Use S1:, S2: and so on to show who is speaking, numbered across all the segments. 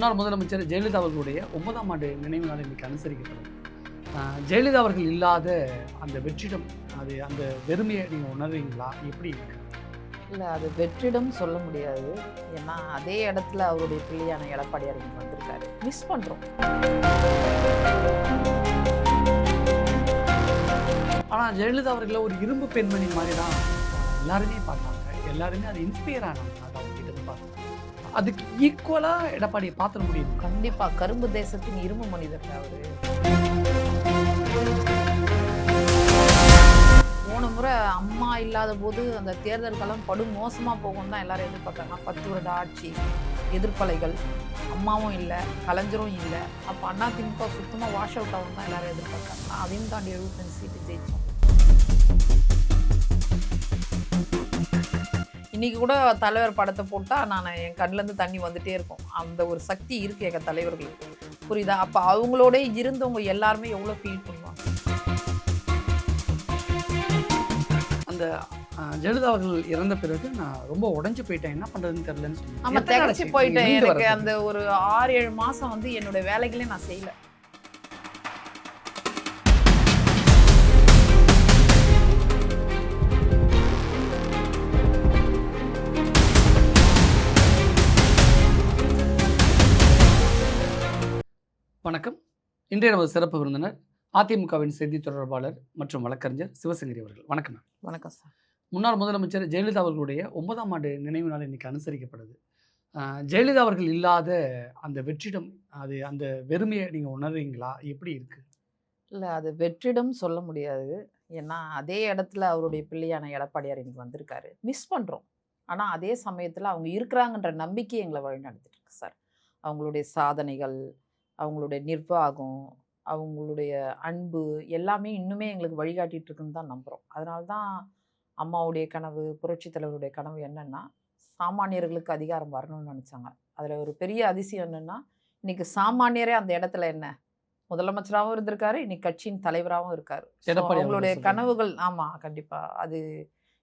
S1: முன்னாள் முதலமைச்சர் ஜெயலலிதா அவர்களுடைய ஒன்பதாம் ஆண்டு நினைவு நாள் இன்னைக்கு அனுசரிக்கப்படுது ஆஹ் ஜெயலலிதா அவர்கள் இல்லாத அந்த வெற்றிடம் அது அந்த வெறுமையை நீங்கள் உணர்றீங்களா? எப்படி
S2: இல்லை அது வெற்றிடம் சொல்ல முடியாது. ஏன்னா அதே இடத்துல அவருடைய பிள்ளையான எடப்பாடியார் இங்கே வந்திருக்காரு. மிஸ் பண்ணுறோம்
S1: ஆனால் ஜெயலலிதா அவர்களை ஒரு இரும்பு பெண்மணி மாதிரி தான் எல்லாருமே பார்த்தாங்க எல்லாருமே அது இன்ஸ்பயர் ஆனாங்க. அதுக்கு ஈக்குவலாக எடப்பாடியை பார்த்துட முடியும்.
S2: கண்டிப்பாக கரும்பு தேசத்தின் இரும்பு மனிதர் அவரு. போன முறை அம்மா இல்லாத போது அந்த தேர்தல் களம் படு மோசமாக போகும் தான் எல்லாரும் எதிர்பார்த்தாங்க. பத்து வருட ஆட்சி எதிர்ப்பலைகள். அம்மாவும் இல்லை கலைஞரும் இல்லை. அப்போ அண்ணா திமுக சுத்தமாக வாஷ் அவுட் ஆகும் தான் எல்லாரும் எதிர்பார்த்தாங்க. அதையும் தாண்டி எழுபத்தஞ்சு சீட்டு ஜெயிச்சோம். இன்னைக்கு கூட தலைவர் படத்தை போட்டால் நான் என் கண்ணிலேருந்து தண்ணி வந்துட்டே இருக்கும். அந்த ஒரு சக்தி இருக்கு எங்கள் தலைவர்களுக்கு. புரியுதா? அப்போ அவங்களோட இருந்தவங்க எல்லாருமே எவ்வளோ ஃபீல் பண்ணுவாங்க?
S1: அந்த ஜெயலலிதா அவர்கள் இறந்த பிறகு நான் ரொம்ப உடைஞ்சு போயிட்டேன். என்ன பண்ணுறதுன்னு தெரியலன்னு சொன்னேன்
S2: ஆமா
S1: எத்தனை
S2: திகச்சு போயிட்டேன். எனக்கு? அந்த ஒரு ஆறு ஏழு மாசம் வந்து என்னோட வேலைகளே நான் செய்யல.
S1: வணக்கம். இன்றைய நமது சிறப்பு விருந்தினர் அதிமுகவின் செய்தி தொடர்பாளர் மற்றும் வழக்கறிஞர் சிவசங்கரி அவர்கள். வணக்கம்.
S2: வணக்கம் சார்.
S1: முன்னாள் முதலமைச்சர் ஜெயலலிதா அவர்களுடைய ஒன்பதாம் ஆண்டு நினைவு நாள் இன்னைக்கு அனுசரிக்கப்படுது. ஜெயலலிதா அவர்கள் இல்லாத அந்த வெற்றிடம் அது அந்த வெறுமையை நீங்கள் உணர்றீங்களா? எப்படி இருக்கு?
S2: இல்ல அது வெற்றிடம் சொல்ல முடியாது. ஏன்னா அதே இடத்துல அவருடைய பிள்ளையான எடப்பாடியார் இன்னைக்கு வந்திருக்காரு. மிஸ் பண்றோம். ஆனா அதே சமயத்துல அவங்க இருக்கிறாங்கன்ற நம்பிக்கை எங்களை வழிநடத்திட்டு இருக்கு சார். அவங்களுடைய சாதனைகள் அவங்களுடைய நிர்வாகம் அவங்களுடைய அன்பு எல்லாமே இன்னுமே எங்களுக்கு வழிகாட்டிட்டு இருக்குன்னு தான் நம்புகிறோம் அதனால தான் அம்மாவுடைய கனவு புரட்சித் தலைவருடைய கனவு என்னன்னா சாமானியர்களுக்கு அதிகாரம் வரணும்னு நினச்சாங்க. அதில் ஒரு பெரிய அதிசயம் என்னன்னா இன்னைக்கு சாமானியரே அந்த இடத்துல என்ன? முதலமைச்சராகவும் இருந்திருக்காரு இன்னைக்கு கட்சியின் தலைவராகவும் இருக்காரு. அவங்களுடைய. கனவுகள் ஆமாம் கண்டிப்பாக அது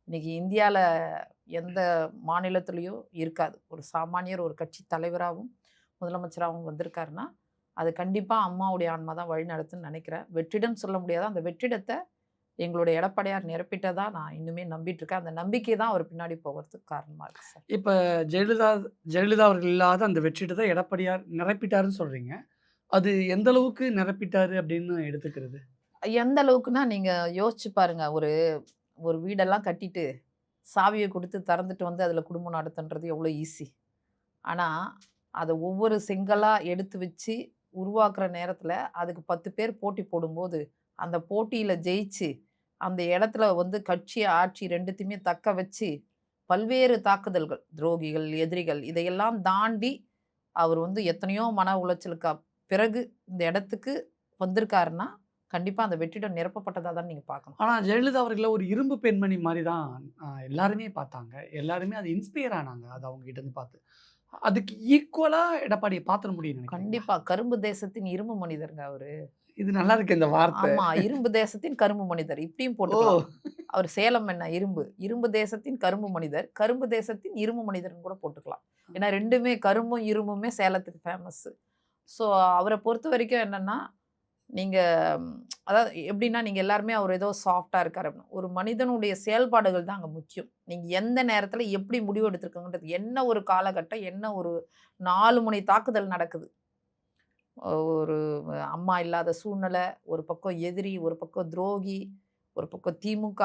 S2: இன்னைக்கு இந்தியாவில் எந்த மாநிலத்திலையும் இருக்காது. ஒரு சாமானியர் ஒரு கட்சி தலைவராகவும் முதலமைச்சராகவும் வந்திருக்காருன்னா அது கண்டிப்பாக அம்மாவுடைய ஆன்மா தான் வழி நடத்துன்னு நினைக்கிறேன். வெற்றிடம் சொல்ல முடியாது? அந்த வெற்றிடத்தை எங்களுடைய எடப்பாடியார் நிரப்பிட்டதா நான் இன்னுமே நம்பிட்டு இருக்கேன் அந்த நம்பிக்கை தான் அவர் பின்னாடி போகிறதுக்கு காரணமாக இருக்கு சார்.
S1: இப்போ ஜெயலலிதா ஜெயலலிதா அவர்கள் இல்லாத அந்த வெற்றிடத்தை எடப்பாடியார் நிரப்பிட்டாருன்னு சொல்றீங்க. அது எந்த அளவுக்கு நிரப்பிட்டாரு அப்படின்னு எடுத்துக்கிறது?
S2: எந்த அளவுக்குன்னா நீங்கள் யோசிச்சு பாருங்க. ஒரு ஒரு வீடெல்லாம் கட்டிட்டு சாவியை கொடுத்து திறந்துட்டு வந்து அதில் குடும்பம் நடத்துன்றது எவ்வளோ ஈஸி ஆனால் அதை ஒவ்வொரு செங்கலாக எடுத்து வச்சு உருவாக்குற நேரத்தில் அதுக்கு பத்து பேர் போட்டி போடும்போது அந்த போட்டியில் ஜெயிச்சு அந்த இடத்துல வந்து கட்சி ஆட்சி ரெண்டுத்தையுமே தக்க வச்சு பல்வேறு தாக்குதல்கள் துரோகிகள் எதிரிகள் இதையெல்லாம் தாண்டி அவர் வந்து எத்தனையோ மன உளைச்சலுக்கு பிறகு இந்த இடத்துக்கு வந்திருக்காருன்னா கண்டிப்பாக அந்த வெற்றிடம் நிரப்பப்பட்டதாக தான் நீங்கள் பார்க்கணும்.
S1: ஆனால் ஜெயலலிதா அவர்களை ஒரு இரும்பு பெண்மணி மாதிரி தான் எல்லாருமே பார்த்தாங்க. எல்லாருமே அது இன்ஸ்பயர் ஆனாங்க அது அவங்க கிட்டேருந்து பார்த்து. அதுக்கு ஈக்குவலாக எடப்பாடியை பார்த்துட முடியும்
S2: கண்டிப்பாக கரும்பு தேசத்தின் இரும்பு மனிதருங்க அவரு.
S1: இது நல்லா இருக்கு இந்த வார்த்தை.
S2: ஆமா. இரும்பு தேசத்தின் கரும்பு மனிதர். இப்படியும் போட்டுக்கலாம். அவர் சேலம் என்ன? இரும்பு. இரும்பு தேசத்தின் கரும்பு மனிதர். கரும்பு தேசத்தின் இரும்பு மனிதர்னு கூட போட்டுக்கலாம். ஏன்னா ரெண்டுமே கரும்பும் இரும்புமே சேலத்துக்கு ஃபேமஸ் ஸோ அவரை பொறுத்த வரைக்கும் என்னன்னா நீங்கள் அதாவது எப்படின்னா நீங்கள் எல்லாருமே அவர் ஏதோ சாஃப்டாக இருக்கார் அப்படின்னு. ஒரு மனிதனுடைய செயல்பாடுகள் தான் அங்கே முக்கியம். நீங்கள் எந்த நேரத்தில் எப்படி முடிவு எடுத்திருக்கீங்கன்றது என்ன ஒரு காலகட்டம் என்ன ஒரு நாலு முனை தாக்குதல் நடக்குது. ஒரு அம்மா இல்லாத சூழ்நிலை ஒரு பக்கம் எதிரி ஒரு பக்கம் துரோகி ஒரு பக்கம் திமுக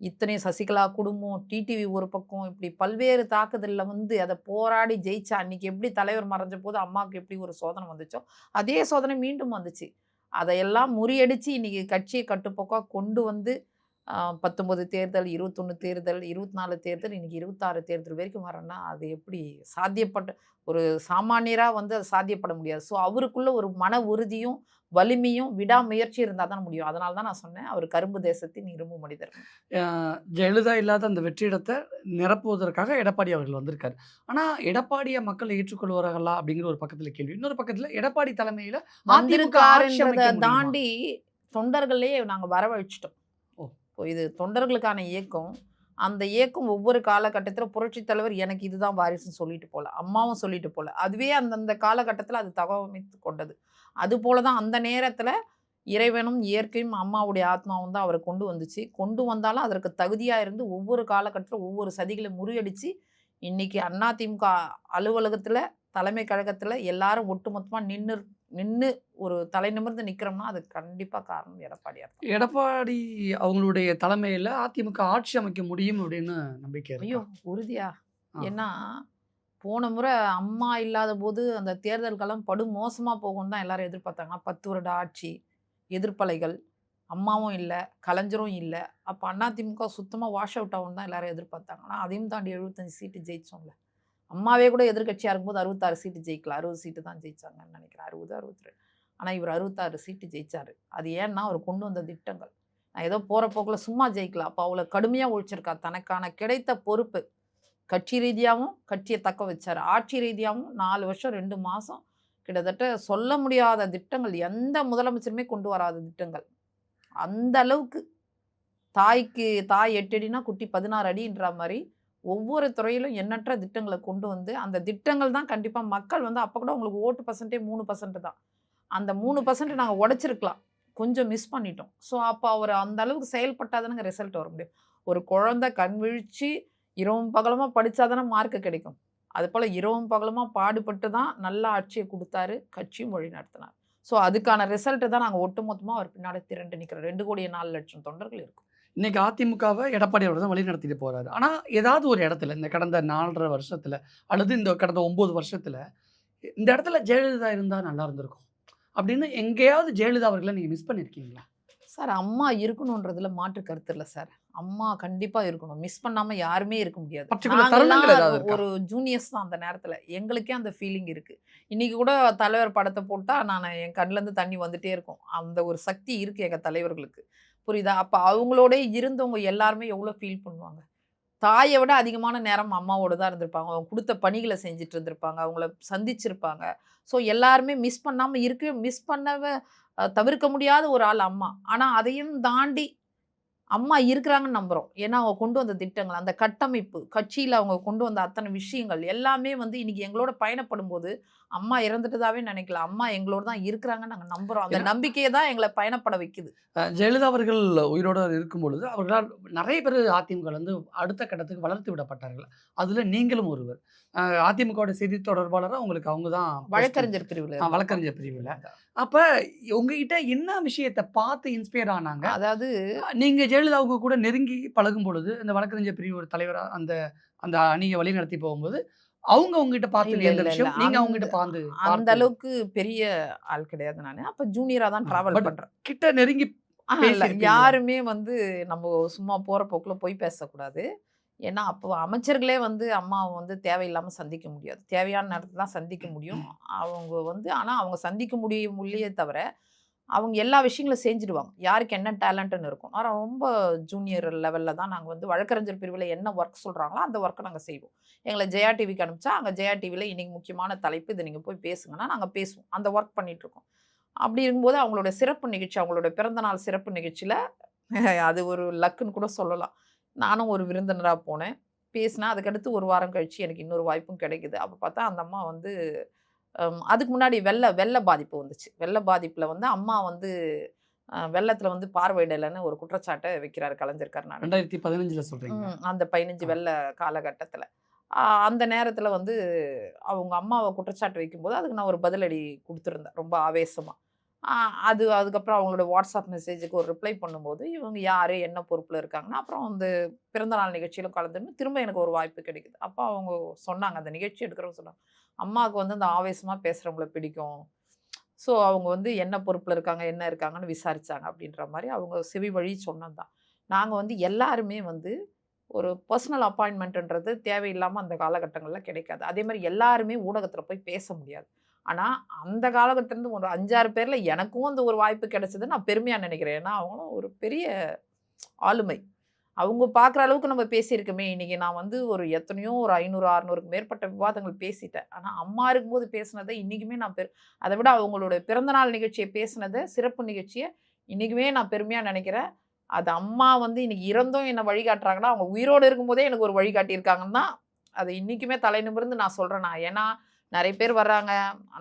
S2: இத்தனை சசிகலா குடும்பம் டிடிவி ஒரு பக்கம் இப்படி பல்வேறு தாக்குதலில் வந்து அதை போராடி ஜெயிச்சா அன்றைக்கி எப்படி தலைவர் மறைஞ்ச போது அம்மாவுக்கு எப்படி ஒரு சோதனை வந்துச்சோ அதே சோதனை மீண்டும் வந்துச்சு. அதையெல்லாம் முறியடித்து இன்னைக்கு கட்சியை கட்டுப்போக்காக கொண்டு வந்து பத்தொம்பது தேர்தல் இருபத்தொன்று தேர்தல் இருபத்தி நாலு தேர்தல் இன்றைக்கி இருபத்தாறு தேர்தல் வரைக்கும் வரேன்னா அது எப்படி சாத்தியப்பட்ட ஒரு சாமானியராக வந்து அது சாத்தியப்பட முடியாது. ஸோ அவருக்குள்ள ஒரு மன உறுதியும் வலிமையும் விடாமுயற்சி இருந்தால் தான் முடியும். அதனால தான் நான் சொன்னேன். அவர் கரும்பு தேசத்தின் இரும்பு மனிதர்.
S1: ஜெயலலிதா இல்லாத அந்த வெற்றிடத்தை நிரப்புவதற்காக எடப்பாடி அவர்கள் வந்திருக்காரு. ஆனால் எடப்பாடியை மக்கள் ஏற்றுக்கொள்வார்களா அப்படிங்கிற ஒரு பக்கத்தில் கேள்வி. இன்னொரு பக்கத்தில் எடப்பாடி தலைமையில் அதிமுக?
S2: தாண்டி தொண்டர்களே நாங்கள் வரவழைச்சிட்டோம்.
S1: ஓ.
S2: இப்போ இது தொண்டர்களுக்கான இயக்கம். அந்த இயக்கம் ஒவ்வொரு காலகட்டத்தில் புரட்சித் தலைவர் எனக்கு இதுதான் வாரிசுன்னு சொல்லிட்டு போல அம்மாவும் சொல்லிட்டு போல. அதுவே அந்தந்த காலகட்டத்தில் அது தகவமைத்து கொண்டது. அது போல தான் அந்த நேரத்தில் இறைவனும் இயற்கையும் அம்மாவுடைய ஆத்மாவும் தான் அவரை கொண்டு வந்துச்சு கொண்டு வந்தாலும் அதற்கு தகுதியாக இருந்து ஒவ்வொரு காலகட்டத்தில் ஒவ்வொரு சதிகளை முறியடித்து இன்னைக்கு அதிமுக அலுவலகத்தில் தலைமை கழகத்தில் எல்லாரும் ஒட்டுமொத்தமாக நின்று நின்று ஒரு தலை நிமிர்ந்து நிற்கிறோம்னா அது கண்டிப்பாக காரணம் எடப்பாடியார்
S1: எடப்பாடி அவங்களுடைய தலைமையில அதிமுக ஆட்சி அமைக்க முடியும் அப்படின்னு நம்பிக்கை
S2: ஐயோ? உறுதியா. ஏன்னா போன முறை அம்மா இல்லாத போது அந்த தேர்தல் காலம் படு மோசமாக போகும்னு தான் எல்லாரும் எதிர்பார்த்தாங்க. பத்து வருட ஆட்சி எதிர்ப்பலைகள் அம்மாவும் இல்லை கலைஞரும் இல்லை. அப்போ அதிமுக சுத்தமாக வாஷ் அவுட் ஆகும்னு தான் எல்லாரும் எதிர்பார்த்தாங்க. ஆனால் அதையும் தாண்டி எழுபத்தஞ்சு சீட்டு ஜெயிச்சோம்ல. அம்மாவே கூட எதிர்க்கட்சியாக இருக்கும்போது அறுபத்தாறு சீட்டு ஜெயிக்கல. அறுபது சீட்டு தான் ஜெயிச்சாங்கன்னு நினைக்கிறேன். அறுபது அறுபத்தி ரெண்டு ஆனால் இவர் அறுபத்தாறு சீட்டு ஜெயிச்சார். அது ஏன்னா அவர் கொண்டு வந்த திட்டங்கள். நான் ஏதோ போகிற போக்கில் சும்மா ஜெயிக்கல. அப்போ அவ்வளோ கடுமையாக ஒழிச்சிருக்கா தனக்கான கிடைத்த பொறுப்பு. கட்சி ரீதியாகவும் கட்சியை தக்க வச்சார். ஆட்சி ரீதியாகவும் நாலு வருஷம் ரெண்டு மாதம் கிட்டத்தட்ட சொல்ல முடியாத திட்டங்கள் எந்த முதலமைச்சருமே கொண்டு வராத திட்டங்கள். அந்த அளவுக்கு தாய்க்கு தாய் எட்டு அடினா குட்டி பதினாறு அடின்ற மாதிரி ஒவ்வொரு துறையிலும் எண்ணற்ற திட்டங்களை கொண்டு வந்து அந்த திட்டங்கள் தான் கண்டிப்பாக மக்கள் வந்து அப்போ கூட உங்களுக்கு ஓட்டு பர்சன்டே மூணு பர்சன்ட் தான். அந்த மூணு பர்சன்ட் நாங்கள் உடச்சிருக்கலாம். கொஞ்சம் மிஸ் பண்ணிட்டோம். ஸோ அப்போ அவர் அந்த அளவுக்கு செயல்பட்டாதானுங்க ரிசல்ட் வர முடியும். ஒரு குழந்தை கண் விழித்து இரவும் பகலமாக படித்தா தானே மார்க்கு கிடைக்கும். அது போல் இரவும் பகலமாக பாடுபட்டு தான் நல்ல ஆட்சியை கொடுத்தாரு கட்சியும் வழி நடத்தினார். ஸோ அதுக்கான ரிசல்ட்டு தான் நாங்கள் ஒட்டுமொத்தமாக அவர் பின்னாடி திரண்டு நிற்கிறோம் ரெண்டு கோடியே நாலு லட்சம் தொண்டர்கள் இருக்கும்.
S1: இன்றைக்கி அதிமுகவை எடப்பாடி அவர் தான் வழி நடத்திட்டு போகிறாரு ஆனால் ஏதாவது ஒரு இடத்துல இந்த கடந்த நாலரை வருஷத்தில் அல்லது இந்த கடந்த ஒம்பது வருஷத்தில் இந்த இடத்துல ஜெயலலிதா இருந்தால் நல்லா இருந்திருக்கும். அப்படின்னு எங்கேயாவது ஜெயலலிதா அவர்களை நீங்கள் மிஸ் பண்ணியிருக்கீங்களா
S2: சார் அம்மா இருக்கணுன்றதுல மாற்று கருத்து இல்லை சார். அம்மா கண்டிப்பா இருக்கணும். மிஸ் பண்ணாம யாருமே இருக்க முடியாது? ஒரு ஜூனியர்ஸ் தான் அந்த நேரத்துல. எங்களுக்கே அந்த ஃபீலிங் இருக்கு. இன்னைக்கு கூட தலைவர் படத்தை போட்டா நான் என் கண்ணுல இருந்து தண்ணி வந்துட்டே இருக்கும். அந்த ஒரு சக்தி இருக்கு எங்க தலைவர்களுக்கு. புரியுதா? அப்ப அவங்களோட இருந்தவங்க எல்லாருமே எவ்வளவு ஃபீல் பண்ணுவாங்க? தாயை விட அதிகமான நேரம் அம்மாவோட தான் இருந்திருப்பாங்க. அவங்க கொடுத்த பணிகளை செஞ்சுட்டு இருந்திருப்பாங்க. அவங்கள சந்திச்சிருப்பாங்க. ஸோ எல்லாருமே மிஸ் பண்ணாம இருக்கவே மிஸ் பண்ணவ தவிர்க்க முடியாத ஒரு ஆள் அம்மா. ஆனா அதையும் தாண்டி அம்மா இருக்கிறாங்கன்னு நம்புறோம். ஏன்னா அவங்க கொண்டு வந்த திட்டங்கள் அந்த கட்டமைப்பு கட்சியில அவங்க கொண்டு வந்த அத்தனை விஷயங்கள் எல்லாமே வந்து இன்னைக்கு எங்களோட பயணப்படும் போது அம்மா இறந்துட்டதாவே நினைக்கல அம்மா எங்களோட தான் இருக்கிறாங்கன்னு நாங்க நம்புறோம். அந்த நம்பிக்கையை தான் எங்களை பயணப்பட வைக்குது.
S1: ஜெயலலிதா அவர்கள் உயிரோடு இருக்கும் பொழுது அவர்களால் நிறைய பேர் அதிமுக இருந்து அடுத்த கட்டத்துக்கு வளர்த்து விடப்பட்டார்கள். அதுல நீங்களும் ஒருவர். அதிமுகவோட செய்தி தொடர்பாளராக உங்களுக்கு அவங்க தான்
S2: வழக்கறிஞர் பிரிவுல.
S1: வழக்கறிஞர் பிரிவுல. அப்ப உங்ககிட்ட என்ன விஷயத்தை பார்த்து இன்ஸ்பயர் ஆனாங்க?
S2: அதாவது
S1: நீங்க ஜெயலலிதா அவங்க கூட நெருங்கி பழகும் பொழுது இந்த வழக்கறிஞர் பிரிவு ஒரு தலைவரா அந்த அந்த அணியை வழி நடத்தி போகும்போது அவங்க உங்ககிட்ட பார்த்து எந்த விஷயம். நீங்க
S2: அந்த-
S1: அவங்க கிட்ட பார்த்து
S2: அந்த அளவுக்கு பெரிய ஆள் கிடையாது நான். அப்ப ஜூனியரா தான் டிராவல் பண்றேன்.
S1: கிட்ட நெருங்கி?
S2: யாருமே வந்து நம்ம சும்மா போற போக்குல போய் பேசக்கூடாது. ஏன்னா அப்போ அமைச்சர்களே வந்து அம்மாவை வந்து தேவையில்லாம சந்திக்க முடியாது. தேவையான நேரத்துல தான் சந்திக்க முடியும். அவங்க வந்து ஆனா அவங்க சந்திக்க முடியும் இல்லையே தவிர அவங்க எல்லா விஷயங்களும் செஞ்சுடுவாங்க. யாருக்கு என்ன டேலண்ட்டுன்னு இருக்கும். ஆனால் ரொம்ப ஜூனியர் லெவலில் தான் நாங்கள் வந்து வழக்கறிஞர் பிரிவில் என்ன ஒர்க் சொல்கிறாங்களோ அந்த ஒர்க்கை நாங்கள் செய்வோம். எங்களை ஜெயா டிவிக்கு அனுப்பிச்சா அங்கே ஜெயா டிவியில் இன்றைக்கி முக்கியமான தலைப்பு இதை நீங்கள் போய் பேசுங்கன்னா நாங்கள் பேசுவோம். அந்த ஒர்க் பண்ணிகிட்ருக்கோம் அப்படி இருக்கும்போது அவங்களோட சிறப்பு நிகழ்ச்சி அவங்களோட பிறந்தநாள் சிறப்பு நிகழ்ச்சியில் அது ஒரு லக்குன்னு கூட சொல்லலாம். நானும் ஒரு விருந்தினராக போனேன். பேசினா அதுக்கடுத்து ஒரு வாரம் கழித்து எனக்கு இன்னொரு வாய்ப்பும் கிடைக்குது. அப்போ பார்த்தா அந்த அம்மா வந்து அதுக்கு முன்னாடி வெள்ள வெள்ள பாதிப்பு வந்துச்சு. வெள்ள பாதிப்பில் வந்து அம்மா வந்து வெள்ளத்தில் வந்து பார்வையிடலைன்னு ஒரு குற்றச்சாட்டை வைக்கிறாரு கலைஞர் கருணாநிதி.
S1: ரெண்டாயிரத்தி பதினஞ்சுல
S2: ம், அந்த பதினஞ்சு. வெள்ள காலகட்டத்தில். அந்த நேரத்தில் வந்து அவங்க அம்மாவை குற்றச்சாட்டு வைக்கும்போது அதுக்கு நான் ஒரு பதிலடி கொடுத்துருந்தேன் ரொம்ப ஆவேசமாக அது அதுக்கப்புறம் அவங்களோட வாட்ஸ்அப் மெசேஜுக்கு ஒரு ரிப்ளை பண்ணும்போது இவங்க யார் என்ன பொறுப்பில் இருக்காங்கன்னா அப்புறம் வந்து பிறந்தநாள் நிகழ்ச்சியிலும் கலந்துன்னு திரும்ப எனக்கு ஒரு வாய்ப்பு கிடைக்குது. அப்போ அவங்க சொன்னாங்க அந்த நிகழ்ச்சி எடுக்கிறவங்க சொன்னாங்க அம்மாவுக்கு வந்து அந்த ஆவேசமாக பேசுகிறவங்கள பிடிக்கும். ஸோ அவங்க வந்து என்ன பொறுப்பில் இருக்காங்க என்ன இருக்காங்கன்னு விசாரித்தாங்க அப்படின்ற மாதிரி அவங்க செவி வழி சொன்னது தான் நாங்கள் வந்து எல்லாருமே வந்து ஒரு பர்சனல் அப்பாயின்மெண்ட்ன்றது தேவையில்லாமல் அந்த காலகட்டங்களில் கிடைக்காது. அதே மாதிரி எல்லாருமே ஊடகத்தில் போய் பேச முடியாது. ஆனால் அந்த காலகட்டத்துலேருந்து ஒரு அஞ்சாறு பேரில் எனக்கும் அந்த ஒரு வாய்ப்பு கிடைச்சது நான் பெருமையாக நினைக்கிறேன். ஏன்னா அவங்களும் ஒரு பெரிய ஆளுமை. அவங்க பார்க்குற அளவுக்கு நம்ம பேசியிருக்கோமே. இன்றைக்கி நான் வந்து ஒரு எத்தனையோ ஒரு ஐநூறு அறநூறுக்கு மேற்பட்ட விவாதங்கள் பேசிட்டேன். ஆனால் அம்மா இருக்கும்போது பேசினதை இன்றைக்குமே நான் பெரு அதை விட அவங்களோட பிறந்தநாள் நிகழ்ச்சியை பேசினதை சிறப்பு நிகழ்ச்சியை இன்றைக்குமே நான் பெருமையாக நினைக்கிறேன். அது அம்மா வந்து இன்றைக்கி இறந்தும் என்னை வழிகாட்டுறாங்கன்னா அவங்க உயிரோடு இருக்கும்போதே எனக்கு ஒரு வழிகாட்டியிருக்காங்கன்னா அது இன்றைக்குமே தலை நிமிர்ந்து நான் சொல்கிறேன் நான். ஏன்னா நிறைய பேர் வர்றாங்க.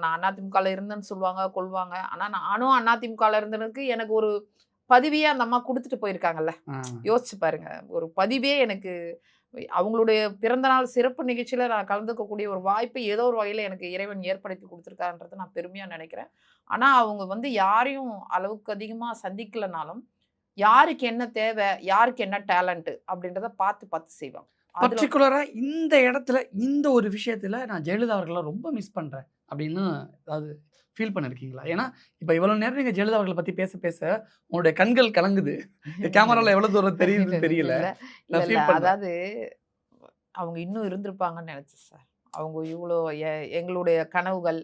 S2: நான் அதிமுகவில் இருந்தேன்னு சொல்லுவாங்க கொள்வாங்க ஆனால் நானும் அதிமுகவில் இருந்தனுக்கு எனக்கு ஒரு பதிவையே அந்த அம்மா கொடுத்துட்டு போயிருக்காங்கல்ல. யோசிச்சு பாருங்க. ஒரு பதிவே எனக்கு அவங்களுடைய பிறந்தநாள் சிறப்பு நிகழ்ச்சியில நான் கலந்துக்கக்கூடிய ஒரு வாய்ப்பை ஏதோ ஒரு வகையில் எனக்கு இறைவன் ஏற்படுத்தி கொடுத்துருக்கான்றதை நான் பெருமையா நினைக்கிறேன். ஆனா அவங்க வந்து யாரையும் அளவுக்கு அதிகமா சந்திக்கலனாலும் யாருக்கு என்ன தேவை யாருக்கு என்ன டேலண்ட் அப்படின்றத பார்த்து பார்த்து செய்வாங்க. அதுல
S1: பர்டிகுலரா இந்த இடத்துல இந்த ஒரு விஷயத்துல நான் ஜெயலலிதா அவர்களை ரொம்ப மிஸ் பண்றேன் அப்படின்னு ஏதாவது ஃபீல் பண்ணிருக்கீங்களா? ஏன்னா இப்ப இவ்வளவு நேரம் நீங்க ஜெயலலிதா அவர்களை பத்தி பேச பேச உங்களுடைய கண்கள் கலங்குது. கேமரால எவ்வளவு தூரம் தெரியுதுன்னு தெரியல.
S2: அதாவது அவங்க இன்னும் இருந்திருப்பாங்கன்னு நினைச்சேன் சார். அவங்க இவ்வளோ எங்களுடைய கனவுகள்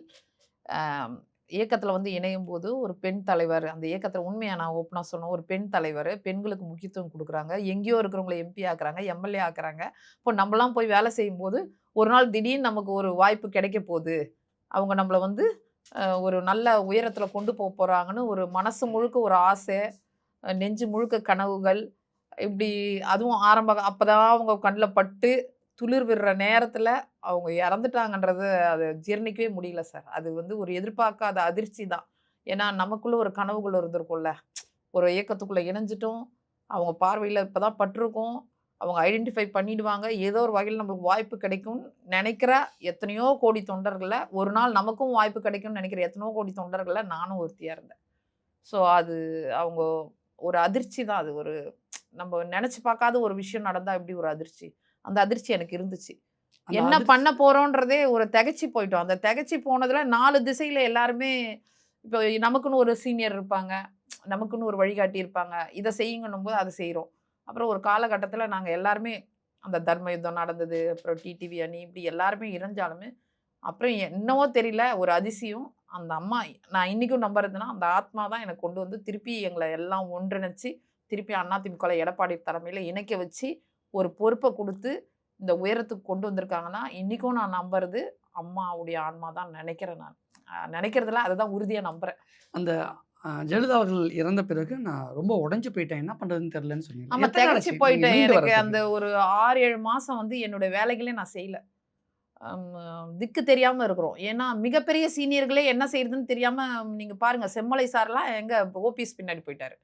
S2: இயக்கத்துல வந்து இணையும் போது ஒரு பெண் தலைவர் அந்த இயக்கத்துல உண்மையா நான் ஓப்பனா சொன்னோம் ஒரு பெண் தலைவர் பெண்களுக்கு முக்கியத்துவம் கொடுக்குறாங்க. எங்கேயோ இருக்கிறவங்கள எம்பி ஆக்குறாங்க எம்எல்ஏ ஆக்குறாங்க. இப்போ நம்மலாம் போய் வேலை செய்யும் போது ஒரு நாள் திடீர்னு நமக்கு ஒரு வாய்ப்பு கிடைக்க போகுது. அவங்க நம்மளை வந்து ஒரு நல்ல உயரத்தில் கொண்டு போக போகிறாங்கன்னு ஒரு மனசு முழுக்க ஒரு ஆசை நெஞ்சு முழுக்க கனவுகள் இப்படி அதுவும் ஆரம்ப அப்பதான் அவங்க கண்ணில் பட்டு துளிர் விடுற நேரத்தில் அவங்க இறந்துட்டாங்கன்றது அதை ஜீர்ணிக்கவே முடியல சார். அது வந்து ஒரு எதிர்பார்க்காத அதிர்ச்சி தான். ஏன்னா நமக்குள்ளே ஒரு கனவுகள் இருந்திருக்கும்ல. ஒரு இயக்கத்துக்குள்ளே இணைஞ்சிட்டோம். அவங்க பார்வையில் இப்போ தான் பட்டிருக்கோம். அவங்க ஐடென்டிஃபை பண்ணிடுவாங்க. ஏதோ ஒரு வகையில் நம்மளுக்கு வாய்ப்பு கிடைக்கும் நினைக்கிற எத்தனையோ கோடி தொண்டர்களில் ஒரு நாள் நமக்கும் வாய்ப்பு கிடைக்கும்னு நினைக்கிற எத்தனையோ கோடி தொண்டர்களில் நானும் ஒருத்தியாக இருந்தேன். ஸோ அது அவங்க ஒரு அதிர்ச்சி தான். அது ஒரு நம்ம நினச்சி பார்க்காத ஒரு விஷயம் நடந்தால் எப்படி ஒரு அதிர்ச்சி? அந்த அதிர்ச்சி எனக்கு இருந்துச்சு. என்ன பண்ண போறோன்றதே ஒரு திகைச்சு போயிட்டோம். அந்த திகைச்சு போனதுல நாலு திசையில எல்லாருமே இப்போ நமக்குன்னு ஒரு சீனியர் இருப்பாங்க. நமக்குன்னு ஒரு வழிகாட்டி இருப்பாங்க. இதை செய்யுங்கன்னும் போது அதை செய்கிறோம் அப்புறம் ஒரு காலகட்டத்தில் நாங்கள் எல்லாருமே அந்த தர்ம யுத்தம் நடந்தது அப்புறம் டிடிவி அணி இப்படி எல்லாருமே இறஞ்சாலுமே அப்புறம் என்னவோ தெரியல ஒரு அதிசயம். அந்த அம்மா நான் இன்னைக்கும் நம்புறதுன்னா அந்த ஆத்மா தான் எனக்கு கொண்டு வந்து திருப்பி எங்களை எல்லாம் ஒன்றிணைச்சு திருப்பி அதிமுக எடப்பாடி தலைமையில் இணைக்க வச்சு ஒரு பொறுப்பை கொடுத்து இந்த உயரத்துக்கு கொண்டு வந்திருக்காங்கன்னா இன்றைக்கும் நான் நம்புறது அம்மாவுடைய ஆன்மா தான் நினைக்கிறேன் நான். நினைக்கிறதுல அதை தான் உறுதியாக நம்புகிறேன்
S1: அந்த ஜெயலலிதா அவர்கள் இறந்த பிறகு நான் ரொம்ப உடைஞ்சு போயிட்டேன். என்ன பண்றதுன்னு தெரியலன்னு சொன்னீங்க
S2: திகச்சு போயிட்டேன். எனக்கு? அந்த ஒரு ஆறு ஏழு மாதம் வந்து என்னோட வேலைகளே நான் செய்யல. திக்கு தெரியாம இருக்கிறோம். ஏன்னா மிகப்பெரிய சீனியர்களே என்ன செய்யறதுன்னு தெரியாம நீங்க பாருங்க செம்மலை சார்லாம் எங்க ஓபிஎஸ் பின்னாடி போயிட்டாரு.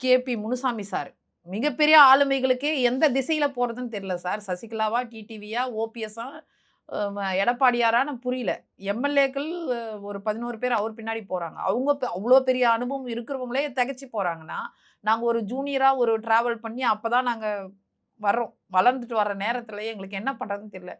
S2: KP Munusamy sir. மிகப்பெரிய ஆளுமைகளுக்கே எந்த திசையில போறதுன்னு தெரியல சார். சசிகலாவா டிடிவியா ஓபிஎஸ்ஸா எடப்பாடியாரான்னு புரியல. எம்எல்ஏக்கள் ஒரு பதினோரு பேர் அவர் பின்னாடி போகிறாங்க அவங்க அவ்வளோ பெரிய அனுபவம் இருக்கிறவங்களே திகச்சு போகிறாங்கன்னா நாங்கள் ஒரு ஜூனியராக ஒரு ட்ராவல் பண்ணி அப்போ தான் நாங்கள் வர்றோம். வளர்ந்துட்டு வர நேரத்தில் எங்களுக்கு என்ன பண்ணுறதுன்னு தெரியல.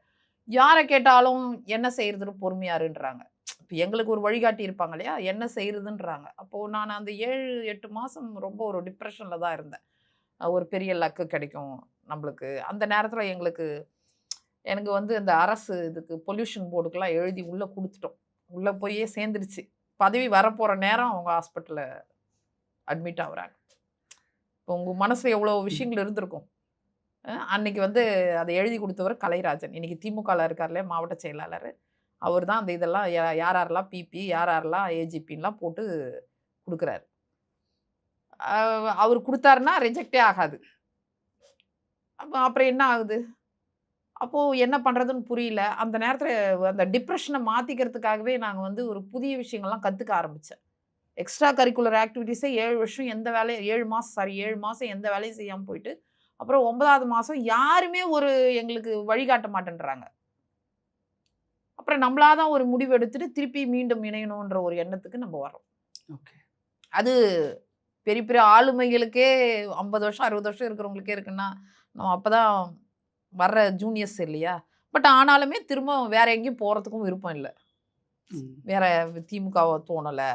S2: யாரை கேட்டாலும் என்ன செய்கிறதுன்னு பொறுமையாருன்றாங்க இப்போ எங்களுக்கு ஒரு வழிகாட்டி இருப்பாங்க இல்லையா? என்ன செய்கிறதுன்றாங்க அப்போது நான் அந்த ஏழு எட்டு மாதம் ரொம்ப ஒரு டிப்ரெஷனில் தான் இருந்தேன். ஒரு பெரிய லக்கு கிடைக்கும் நம்மளுக்கு. அந்த நேரத்தில் எங்களுக்கு எனக்கு வந்து இந்த அரசு இதுக்கு பொல்யூஷன் போர்டுக்கெல்லாம் எழுதி உள்ளே கொடுத்துட்டோம். உள்ளே போயே சேர்ந்துருச்சு. பதவி வரப்போகிற நேரம் அவங்க ஹாஸ்பிட்டலில் அட்மிட் ஆகுறாங்க. இப்போ உங்கள் மனசில் எவ்வளோ விஷயங்கள் இருந்திருக்கும்? அன்னைக்கு வந்து அதை எழுதி கொடுத்தவர் கலைராஜன். இன்னைக்கு திமுகவில் இருக்கார்ல மாவட்ட செயலாளர். அவர் தான் அந்த இதெல்லாம் யார் யாரெல்லாம் பிபி யார் யாரெல்லாம் ஏஜிபின்லாம் போட்டு கொடுக்குறாரு. அவர் கொடுத்தாருன்னா ரிஜெக்டே ஆகாது. அப்ப அப்புறம் என்ன ஆகுது? அப்போது என்ன பண்ணுறதுன்னு புரியல. அந்த நேரத்தில் அந்த டிப்ரெஷனை மாற்றிக்கிறதுக்காகவே நாங்கள் வந்து ஒரு புதிய விஷயங்கள்லாம் கற்றுக்க ஆரம்பித்தேன் எக்ஸ்ட்ரா கரிக்குலர் ஆக்டிவிட்டீஸே ஏழு வருஷம் எந்த வேலையும் ஏழு மாதம் சாரி ஏழு மாதம் எந்த வேலையும் செய்யாமல் போயிட்டு அப்புறம் ஒன்பதாவது மாதம் யாருமே ஒரு எங்களுக்கு வழிகாட்ட மாட்டேன்றாங்க. அப்புறம் நம்மளாதான் ஒரு முடிவு எடுத்துட்டு திருப்பி மீண்டும் இணையணுன்ற ஒரு எண்ணத்துக்கு நம்ம வரோம்
S1: ஓகே.
S2: அது பெரிய பெரிய ஆளுமைகளுக்கே ஐம்பது வருஷம் அறுபது வருஷம் இருக்கிறவங்களுக்கே இருக்குன்னா நம்ம அப்பதான் வர்ற ஜூனியர்ஸ் இல்லையா? பட் ஆனாலுமே திரும்ப வேற எங்கேயும் போகிறதுக்கும் விருப்பம் இல்லை. வேற திமுகவை தோணலை.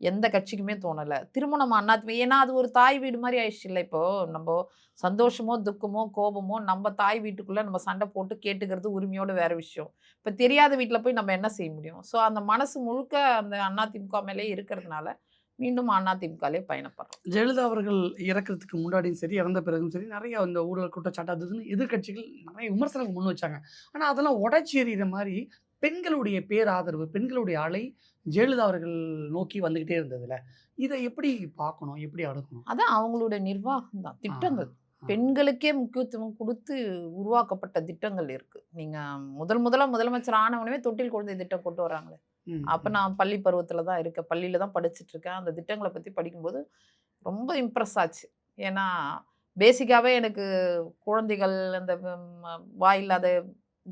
S2: எந்த கட்சிக்குமே தோணலை. திரும்ப நம்ம அண்ணாத்துமே ஏன்னா அது ஒரு தாய் வீடு மாதிரி ஆயிடுச்சு இல்லை இப்போ. நம்ம சந்தோஷமோ துக்கமோ கோபமோ நம்ம தாய் வீட்டுக்குள்ளே நம்ம சண்டை போட்டு கேட்டுக்கிறது உரிமையோட வேற விஷயம். இப்போ தெரியாத வீட்டில் போய் நம்ம என்ன செய்ய முடியும்? ஸோ அந்த மனசு முழுக்க அந்த அதிமுக மேலே இருக்கிறதுனால மீண்டும் அதிமுகலே பயணப்படுறோம்.
S1: ஜெயலலிதா அவர்கள் இறக்கிறதுக்கு முன்னாடியும் சரி இறந்த பிறகும் சரி நிறைய இந்த ஊழல் குற்றச்சாட்டு அது இதுன்னு எதிர்க்கட்சிகள் நிறைய விமர்சனங்கள் முன் வச்சாங்க. ஆனா அதெல்லாம் உடைச்சி எறிகிற மாதிரி பெண்களுடைய பேராதரவு பெண்களுடைய அலை ஜெயலலிதா அவர்கள் நோக்கி வந்துகிட்டே இருந்ததுல. இதை எப்படி பார்க்கணும்? எப்படி அடக்கணும்?
S2: அதான் அவங்களுடைய நிர்வாகம் தான். திட்டங்கள். பெண்களுக்கே முக்கியத்துவம் கொடுத்து உருவாக்கப்பட்ட திட்டங்கள் இருக்கு. நீங்க முதல் முதலா முதலமைச்சர் ஆனவனவே தொட்டில் குழந்தை திட்டம் கொண்டு வராங்களே. அப்ப நான் பள்ளி பருவத்துல தான் இருக்கேன். பள்ளியில தான் படிச்சுட்டு இருக்கேன். அந்த திட்டங்களை பத்தி படிக்கும்போது ரொம்ப இம்ப்ரெஸ் ஆச்சு. ஏன்னா பேசிக்காவே எனக்கு குழந்தைகள் அந்த வாயில்லாத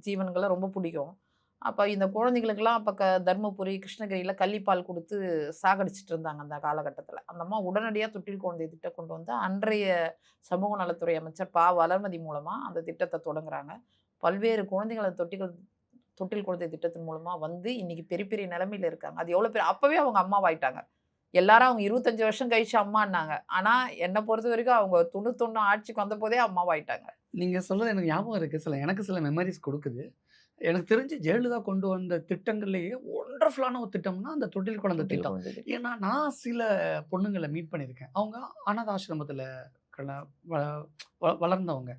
S2: ஜீவன்களை ரொம்ப பிடிக்கும். அப்போ இந்த குழந்தைகளுக்கெல்லாம் அப்போ க தர்மபுரி கிருஷ்ணகிரியில் கள்ளிப்பால் கொடுத்து சாகடிச்சிட்டு இருந்தாங்க அந்த காலகட்டத்தில். அந்த அம்மா உடனடியாக தொட்டில் குழந்தை திட்டம் கொண்டு வந்து அன்றைய சமூக நலத்துறை அமைச்சர் பா. வளர்மதி மூலமாக அந்த திட்டத்தை தொடங்குறாங்க. பல்வேறு குழந்தைகளை தொட்டிகள் தொட்டில் குழந்தை திட்டத்தின் மூலமாக வந்து இன்னைக்கு பெரிய பெரிய நிலைமையில இருக்காங்க. அது எவ்வளோ பேர் அப்போவே அவங்க அம்மாவாயிட்டாங்க. எல்லாரும் அவங்க இருபத்தஞ்சு வருஷம் கழிச்சு அம்மான்னாங்க. ஆனால் என்னை பொறுத்த வரைக்கும் அவங்க தொண்ணூத்தொன்று ஆட்சிக்கு வந்த போதே அம்மாவாயிட்டாங்க.
S1: நீங்க சொல்றது எனக்கு ஞாபகம் இருக்கு. சில எனக்கு சில மெமரிஸ் கொடுக்குது. எனக்கு தெரிஞ்சு ஜெயலலிதா கொண்டு வந்த திட்டங்கள்லயே ஒண்டர்ஃபுல்லான ஒரு திட்டம்னா அந்த தொட்டில் குழந்தை திட்டம். ஏன்னா நான் சில பொண்ணுங்களை மீட் பண்ணியிருக்கேன். அவங்க அனாதாசிரமத்தில் வளர்ந்தவங்க.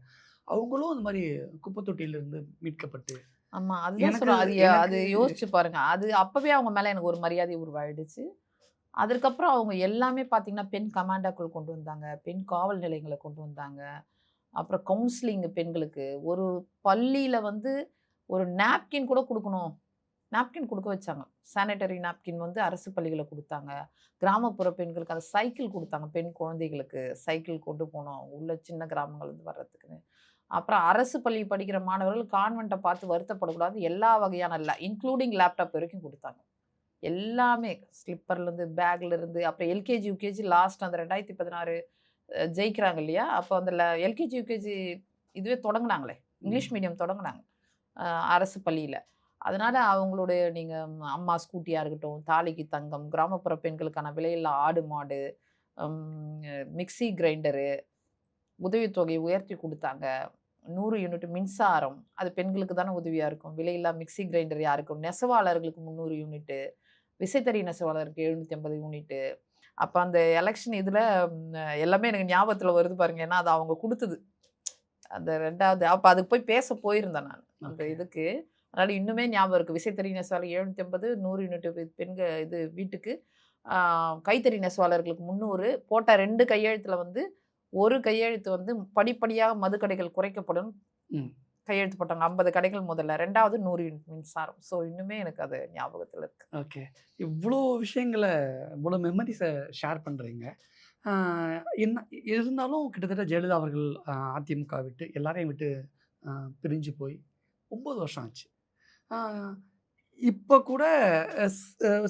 S1: அவங்களும் இந்த மாதிரி குப்பை தொட்டியிலிருந்து மீட்கப்பட்டு
S2: ஆமா அதுதான் சொல்றேன். அது அது யோசிச்சு பாருங்க. அது அப்பவே அவங்க மேல எனக்கு ஒரு மரியாதை உருவாயிடுச்சு. அதற்கப்புறம் அவங்க எல்லாமே பார்த்தீங்கன்னா பெண் கமாண்டாக்கள் கொண்டு வந்தாங்க. பெண் காவல் நிலையங்களை கொண்டு வந்தாங்க. அப்புறம் கவுன்சிலிங் பெண்களுக்கு. ஒரு பள்ளியில வந்து ஒரு நாப்கின் கூட கொடுக்கணும். நாப்கின் கொடுக்க வச்சாங்க. சானிட்டரி நாப்கின் வந்து அரசு பள்ளிகளை கொடுத்தாங்க. கிராமப்புற பெண்களுக்கு அந்த சைக்கிள் கொடுத்தாங்க. பெண் குழந்தைகளுக்கு சைக்கிள் கொண்டு போனோம். உள்ள சின்ன கிராமங்கள் இருந்து வர்றதுக்குன்னு. அப்புறம் அரசு பள்ளி படிக்கிற மாணவர்கள் கான்வெண்ட்டை பார்த்து வருத்தப்படக்கூடாது. எல்லா வகையான லே இன்க்ளூடிங் லேப்டாப் வரைக்கும் கொடுத்தாங்க. எல்லாமே ஸ்லிப்பர்லேருந்து பேக்லேருந்து அப்புறம் எல்கேஜி யூகேஜி லாஸ்ட் அந்த ரெண்டாயிரத்தி பதினாறு ஜெயிக்கிறாங்க இல்லையா? அப்போ அந்த எல்கேஜி யூகேஜி இதுவே தொடங்குனாங்களே. இங்கிலீஷ் மீடியம் தொடங்குனாங்க அரசு பள்ளியில். அதனால் அவங்களுடைய நீங்கள் அம்மா ஸ்கூட்டியாக இருக்கட்டும் தாலிக்கு தங்கம் கிராமப்புற பெண்களுக்கான விலையில்லா ஆடு மாடு மிக்ஸி கிரைண்டரு உதவித்தொகை உயர்த்தி கொடுத்தாங்க. நூறு யூனிட் மின்சாரம் அது பெண்களுக்கு தானே உதவியாக இருக்கும். விலையில்லா மிக்ஸி கிரைண்டர் யாருக்கும்? நெசவாளர்களுக்கு முந்நூறு யூனிட்டு விசைத்தறி நெசவாளருக்கு எழுநூற்றி ஐம்பது யூனிட்டு. அப்போ அந்த எலெக்ஷன் இதில் எல்லாமே எனக்கு ஞாபகத்தில் வருது பாருங்க. ஏன்னா அது அவங்க கொடுத்தது. அந்த ரெண்டாவது அப்போ அதுக்கு போய் பேச போயிருந்தேன் நான். அந்த. இதுக்கு. அதனால் இன்னுமே ஞாபகம் இருக்குது விசைத்தறி நெசவாளர் எழுநூற்றி ஐம்பது நூறு யூனிட் பெண்கள் இது வீட்டுக்கு கைத்தறி நெசவாளர்களுக்கு முந்நூறு போட்ட ரெண்டு கையெழுத்தில் வந்து ஒரு கையெழுத்து வந்து படிப்படியாக மதுக்கடைகள் குறைக்கப்படும். கையெழுத்து போட்டாங்க. ஐம்பது கடைகள் முதல்ல. ரெண்டாவது நூறு யூனிட் மின்சாரம். ஸோ இன்னுமே எனக்கு அது ஞாபகத்தில் இருக்கு.
S1: ஓகே. இவ்வளோ விஷயங்களை இவ்வளோ மெமரிஸை ஷேர் பண்ணுறீங்க என்ன இருந்தாலும் கிட்டத்தட்ட ஜெயலலிதா அவர்கள் அதிமுக விட்டு எல்லாரையும் விட்டு பிரிஞ்சு போய் ஒம்பது வருஷம் ஆச்சு. இப்போ கூட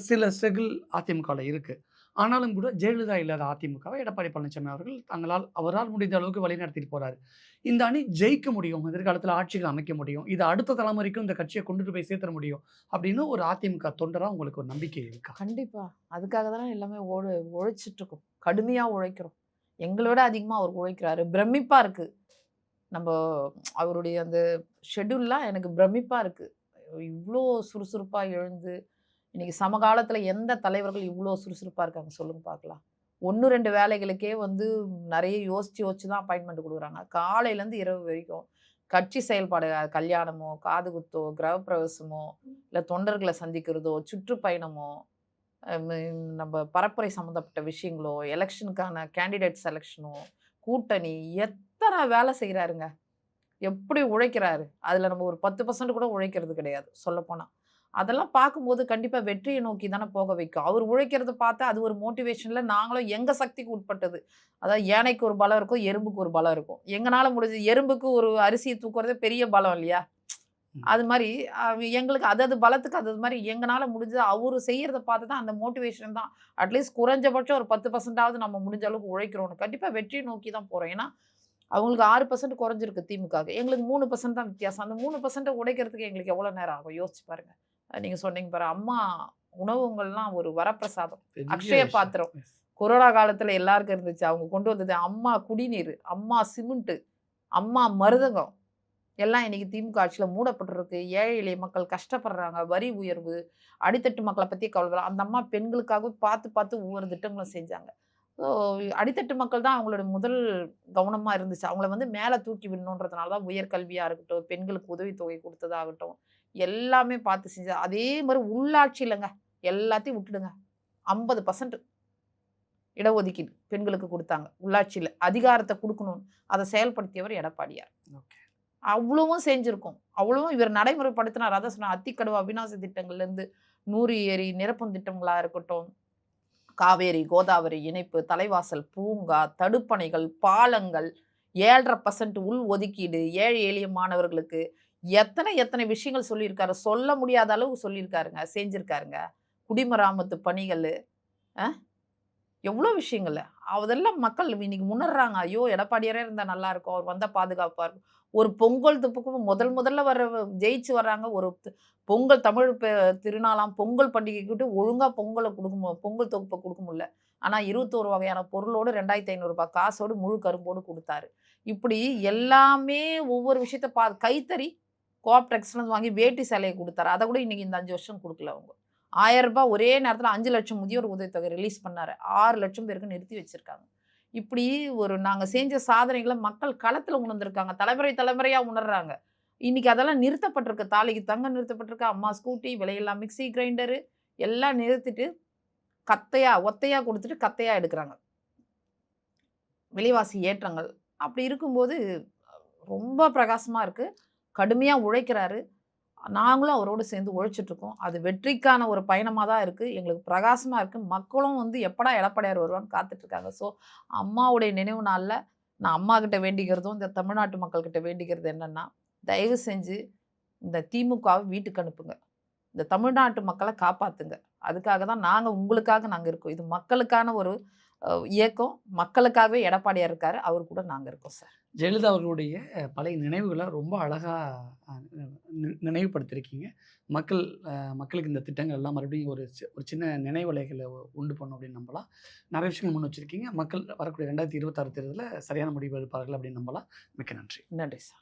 S1: சில செகில் அதிமுகவில் இருக்குது ஆனாலும் கூட ஜெயலலிதா இல்லாத அதிமுகவை எடப்பாடி பழனிசாமி அவர்கள் தங்களால் அவரால் முடிந்த அளவுக்கு வழி நடத்திட்டு போகிறாரு இந்த அணி ஜெயிக்க முடியும் எதிர்காலத்தில் ஆட்சிகள் அமைக்க முடியும் இது அடுத்த தலைமுறைக்கும் இந்த கட்சியை கொண்டுட்டு போய் சேர்த்துட முடியும் அப்படின்னு ஒரு அதிமுக தொண்டராக உங்களுக்கு ஒரு நம்பிக்கை இருக்கா?
S2: கண்டிப்பாக அதுக்காக தானே எல்லாமே ஓடு உழைச்சிட்டு இருக்கோம் கடுமையாக உழைக்கிறோம். எங்களை விட அதிகமாக அவர் உழைக்கிறாரு. பிரமிப்பாக இருக்குது நம்ம அவருடைய அந்த ஷெட்யூல்லாம் எனக்கு பிரமிப்பாக இருக்குது இவ்வளோ சுறுசுறுப்பாக எழுந்து இன்னைக்கு சமகாலத்தில் எந்த தலைவர்கள் இவ்வளோ சுறுசுறுப்பாக இருக்காங்க சொல்லுங்க பார்க்கலாம் ஒன்று ரெண்டு வேலைகளுக்கே வந்து நிறைய யோசித்து யோசிச்சு தான் அப்பாயின்மெண்ட் கொடுக்குறாங்க. காலையிலேருந்து இரவு வரைக்கும் கட்சி செயல்பாடு கல்யாணமோ காது குத்தோ கிரகப்பிரவேசமோ இல்லை தொண்டர்களை சந்திக்கிறதோ சுற்றுப்பயணமோ நம்ம பரப்புரை சம்மந்தப்பட்ட விஷயங்களோ எலெக்ஷனுக்கான கேண்டிடேட் செலெக்ஷனோ கூட்டணி எத்தனை வேலை செய்கிறாருங்க எப்படி உழைக்கிறாரு? அதில் நம்ம ஒரு பத்து பர்சன்ட் கூட உழைக்கிறது கிடையாது சொல்லப்போனால் அதெல்லாம் பார்க்கும்போது கண்டிப்பாக வெற்றியை நோக்கி தானே போக வைக்கும். அவர் உழைக்கிறத பார்த்து அது ஒரு மோட்டிவேஷனில் நாங்களும் எங்கள் சக்திக்கு உட்பட்டது. அதாவது யானைக்கு ஒரு பலம் இருக்கும் எறும்புக்கு ஒரு பலம் இருக்கும். எங்களால் முடிஞ்சது எறும்புக்கு ஒரு அரிசியை தூக்குறதே பெரிய பலம் இல்லையா. அது மாதிரி எங்களுக்கு அது அது பலத்துக்கு அது மாதிரி எங்களால் முடிஞ்சது அவர் செய்யறத பார்த்து தான் அந்த மோட்டிவேஷன் தான். அட்லீஸ்ட் குறைஞ்சபட்சம் ஒரு பத்து பர்சன்டாவது நம்ம முடிஞ்ச அளவுக்கு உழைக்கிறோம் கண்டிப்பாக வெற்றியை நோக்கி தான் போகிறோம் ஏன்னா அவங்களுக்கு ஆறு பர்சன்ட் குறைஞ்சிருக்கு திமுக எங்களுக்கு மூணு பர்சன்ட் தான் வித்தியாசம். அந்த மூணு பர்சன்ட்டை உடைக்கிறதுக்கு எங்களுக்கு எவ்வளோ நேரம் ஆகும்? யோசிச்சு பாருங்க. அஹ் நீங்க சொன்னீங்க பாரு அம்மா உணவுங்கள்லாம் ஒரு வரப்பிரசாதம். அக்ஷய. பாத்திரம். கொரோனா காலத்துல எல்லாருக்கும் இருந்துச்சு. அவங்க கொண்டு வந்தது அம்மா குடிநீர் அம்மா சிமெண்ட்டு அம்மா மருதகம். எல்லாம் இன்னைக்கு திமுக ஆட்சியில் மூடப்பட்டிருக்கு. ஏழை எளிய மக்கள் கஷ்டப்படுறாங்க. வரி உயர்வு அடித்தட்டு மக்களை பற்றி கவலை அந்த அம்மா பெண்களுக்காக பார்த்து பார்த்து ஒவ்வொரு திட்டங்களும் செஞ்சாங்க. அடித்தட்டு மக்கள் தான் அவங்களோட முதல் கவனமாக இருந்துச்சு. அவங்கள வந்து மேலே தூக்கி விடணுன்றதுனால தான் உயர்கல்வியாக இருக்கட்டும் பெண்களுக்கு உதவித்தொகை கொடுத்ததாகட்டும் எல்லாமே பார்த்து செஞ்சு அதே மாதிரி உள்ளாட்சியிலங்க எல்லாத்தையும் விட்டுடுங்க. ஐம்பது பர்சன்ட் இடஒதுக்கீடு பெண்களுக்கு கொடுத்தாங்க. உள்ளாட்சியில் அதிகாரத்தை கொடுக்கணும் அதை செயல்படுத்தியவர் எடப்பாடியார்.
S1: ஓகே.
S2: அவ்வளவும் செஞ்சிருக்கோம். அவ்வளவும் இவர் நடைமுறைப்படுத்தினார். அதான் சொன்ன அத்திக்கடவு அவிநாசி திட்டங்கள்லேருந்து நூறு ஏரி நிரப்பும் திட்டங்களா இருக்கட்டும் காவேரி கோதாவரி இணைப்பு தலைவாசல் பூங்கா தடுப்பணைகள் பாலங்கள் ஏழரை பர்சன்ட் உள் ஒதுக்கீடு ஏழை எளிய மாணவர்களுக்கு எத்தனை எத்தனை விஷயங்கள் சொல்லியிருக்காரு? சொல்ல முடியாத அளவு சொல்லியிருக்காருங்க செஞ்சுருக்காருங்க. குடிமராமத்து பணிகள் எவ்வளோ விஷயங்கள். அதெல்லாம் மக்கள் இன்னைக்கு முன்னர்றாங்க ஐயோ! எடப்பாடியாரே இருந்தால் நல்லா இருக்கும். அவர் வந்தால் பாதுகாப்பாக இருக்கும் ஒரு பொங்கல் துப்புக்கும் முதல் முதல்ல வர ஜெயிச்சு வர்றாங்க. ஒரு பொங்கல் தமிழ் பெ- திருநாளாம் பொங்கல் பண்டிகைக்கிட்டு ஒழுங்காக பொங்கலை கொடுக்க பொங்கல் தொகுப்பை கொடுக்க முடியல. ஆனால் இருபத்தோரு வகையான பொருளோடு ரெண்டாயிரத்தி ஐநூறுரூபா காசோடு முழு கரும்போடு கொடுத்தாரு. இப்படி எல்லாமே ஒவ்வொரு விஷயத்த பா கைத்தறி கோஆப்டெக்ஸ்லேருந்து வாங்கி வேட்டி சேலையை கொடுத்தாரு. அதை கூட இன்றைக்கி இந்த அஞ்சு வருஷம் கொடுக்கல அவங்க. ஆயிரம் ரூபாய் ஒரே நேரத்தில் அஞ்சு லட்சம் முதியோர் உதவித்தொகை ரிலீஸ் பண்ணார். ஆறு லட்சம் பேருக்கு நிறுத்தி வச்சுருக்காங்க. இப்படி ஒரு நாங்கள் செஞ்ச சாதனைகளை மக்கள் களத்தில் உணர்ந்திருக்காங்க. தலைமுறை தலைமுறையாக உணர்றாங்க. இன்னைக்கு அதெல்லாம் நிறுத்தப்பட்டிருக்கு. தாலிக்கு தங்கம் நிறுத்தப்பட்டிருக்கு. அம்மா ஸ்கூட்டி விலையெல்லாம் மிக்ஸி கிரைண்டரு எல்லாம் நிறுத்திட்டு கத்தையாக ஒத்தையாக கொடுத்துட்டு கத்தையாக எடுக்கிறாங்க. விலைவாசி ஏற்றங்கள். அப்படி இருக்கும்போது ரொம்ப பிரகாசமாக இருக்குது கடுமையாக உழைக்கிறாரு. நாங்களும் அவரோடு சேர்ந்து உழைச்சிட்ருக்கோம். அது வெற்றிக்கான ஒரு பயணமாக தான் இருக்குது எங்களுக்கு பிரகாசமாக இருக்குது மக்களும் வந்து எப்படா எடப்பாடியார் வருவான்னு காத்துட்ருக்காங்க. ஸோ அம்மாவுடைய நினைவு நாளில் நான் அம்மா கிட்ட வேண்டிக்கிறதும் இந்த தமிழ்நாட்டு மக்கள்கிட்ட வேண்டிக்கிறது என்னென்னா தயவு செஞ்சு இந்த திமுகவை வீட்டுக்கு அனுப்புங்க. இந்த தமிழ்நாட்டு மக்களை காப்பாற்றுங்க அதுக்காக தான் நாங்கள் உங்களுக்காக நாங்கள் இருக்கோம். இது மக்களுக்கான ஒரு இயக்கம். மக்களுக்காகவே எடப்பாடியார் இருக்காரு. அவர் கூட நாங்கள் இருக்கோம் சார்.
S1: ஜெயலலிதா அவர்களுடைய பழைய நினைவுகளை ரொம்ப அழகாக நினைவுபடுத்தியிருக்கீங்க மக்கள் மக்களுக்கு இந்த திட்டங்கள் எல்லாம் மறுபடியும் ஒரு ஒரு சின்ன நினைவலைகளை உண்டு பண்ணும் அப்படின்னு நம்பலாம். நிறைய விஷயங்கள் முன் வச்சிருக்கீங்க. மக்கள் வரக்கூடிய ரெண்டாயிரத்தி இருபத்தாறு தேர்தலில் சரியான முடிவு எடுப்பார்கள் அப்படின்னு நம்பலாம். மிக்க நன்றி.
S2: நன்றி சார்.